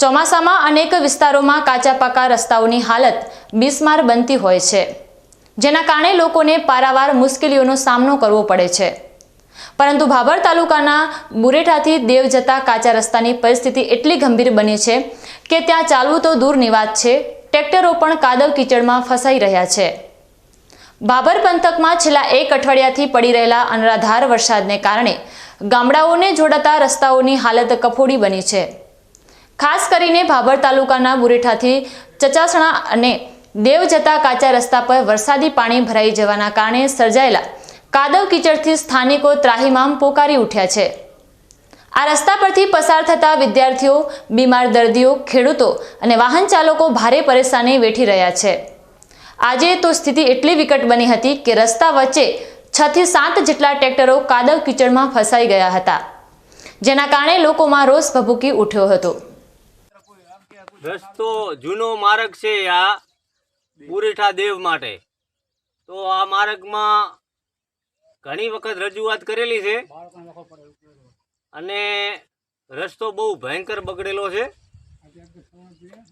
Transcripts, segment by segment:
ચોમાસામાં અનેક વિસ્તારોમાં કાચા પાકા રસ્તાઓની હાલત બિસ્માર બનતી હોય છે, જેના કારણે લોકોને પારાવાર મુશ્કેલીઓનો સામનો કરવો પડે છે. પરંતુ ભાભર તાલુકાના બુરેઠાથી દેવ જતા કાચા રસ્તાની પરિસ્થિતિ એટલી ગંભીર બની છે કે ત્યાં ચાલવું તો દૂરની વાત છે, ટ્રેક્ટરો પણ કાદવ કીચડમાં ફસાઈ રહ્યા છે. ભાભર પંથકમાં છેલ્લા એક અઠવાડિયાથી પડી રહેલા અનરાધાર વરસાદને કારણે ગામડાઓને જોડાતા રસ્તાઓની હાલત કફોડી બની છે. ખાસ કરીને ભાભર તાલુકાના બુરેઠાથી ચચાસણા અને દેવ જતા કાચા રસ્તા પર વરસાદી પાણી ભરાઈ જવાના કારણે સર્જાયેલા કાદવ કીચડથી સ્થાનિકો ત્રાહીમામ પોકારી ઉઠ્યા છે. આ રસ્તા પરથી પસાર થતા વિદ્યાર્થીઓ, બીમાર દર્દીઓ, ખેડૂતો અને વાહન ચાલકો ભારે પરેશાની વેઠી રહ્યા છે. આજે તો સ્થિતિ એટલી વિકટ બની હતી કે રસ્તા વચ્ચે છ થી સાત જેટલા ટ્રેક્ટરો કાદવ કીચડમાં ફસાઈ ગયા હતા, જેના કારણે લોકોમાં રોષ ભભૂકી ઉઠ્યો હતો. રસ્તો જૂનો માર્ગ છે આ પુરીઠા દેવ માટે. તો આ માર્ગમાં ઘણી વખત રજૂઆત કરેલી છે. અને રસ્તો બહુ ભયંકર બગડેલો છે.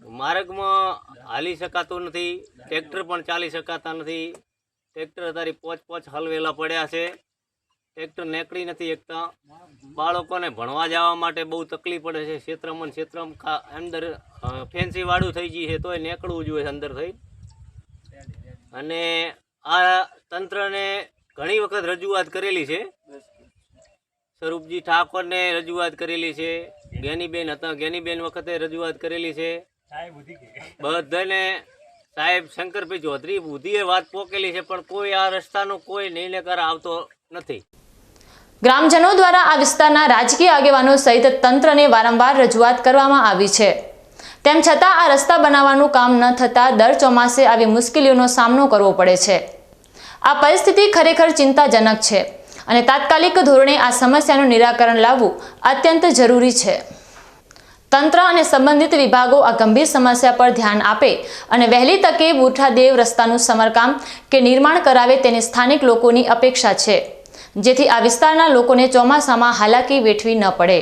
માર્ગમાં હાલી શકાતો નથી, ટ્રેક્ટર પણ ચાલી શકાતા નથી. ટ્રેક્ટર તારી પોચ પોચ હલવેલા પડ્યા છે. ટ્રેક્ટર નેકળી નથી એકતા બાળકોને ભણવા જવા માટે બહુ તકલીફ પડે છે. ક્ષેત્રમાં ક્ષેત્રમ અંદર ફેન્સીવાળું થઈ ગયું છે, તોય નીકળવું જોઈએ અંદર થઈ. અને આ તંત્રને ઘણી વખત રજૂઆત કરેલી છે. સ્વરૂપજી ઠાકોરને રજૂઆત કરેલી છે. જ્ઞાનીબેન હતા, જ્ઞાનીબેન વખતે રજૂઆત કરેલી છે. બધાને સાહેબ શંકરભાઈ ચૌધરી બુદ્ધિએ વાત પોકેલી છે, પણ કોઈ આ રસ્તાનો કોઈ નિર્ણયકાર આવતો નથી. ગ્રામજનો દ્વારા આ વિસ્તારના રાજકીય આગેવાનો સહિત તંત્રને વારંવાર રજૂઆત કરવામાં આવી છે. તેમ છતાં આ રસ્તા બનાવવાનું કામ ન થતાં દર ચોમાસે આવી મુશ્કેલીઓનો સામનો કરવો પડે છે. આ પરિસ્થિતિ ખરેખર ચિંતાજનક છે અને તાત્કાલિક ધોરણે આ સમસ્યાનું નિરાકરણ લાવવું અત્યંત જરૂરી છે. તંત્ર અને સંબંધિત વિભાગો આ ગંભીર સમસ્યા પર ધ્યાન આપે અને વહેલી તકે બુઠાદેવ રસ્તાનું સમારકામ કે નિર્માણ કરાવે તેની સ્થાનિક લોકોની અપેક્ષા છે. જેથી આ વિસ્તારના લોકોને ચોમાસામાં હાલાકી વેઠવી ન પડે.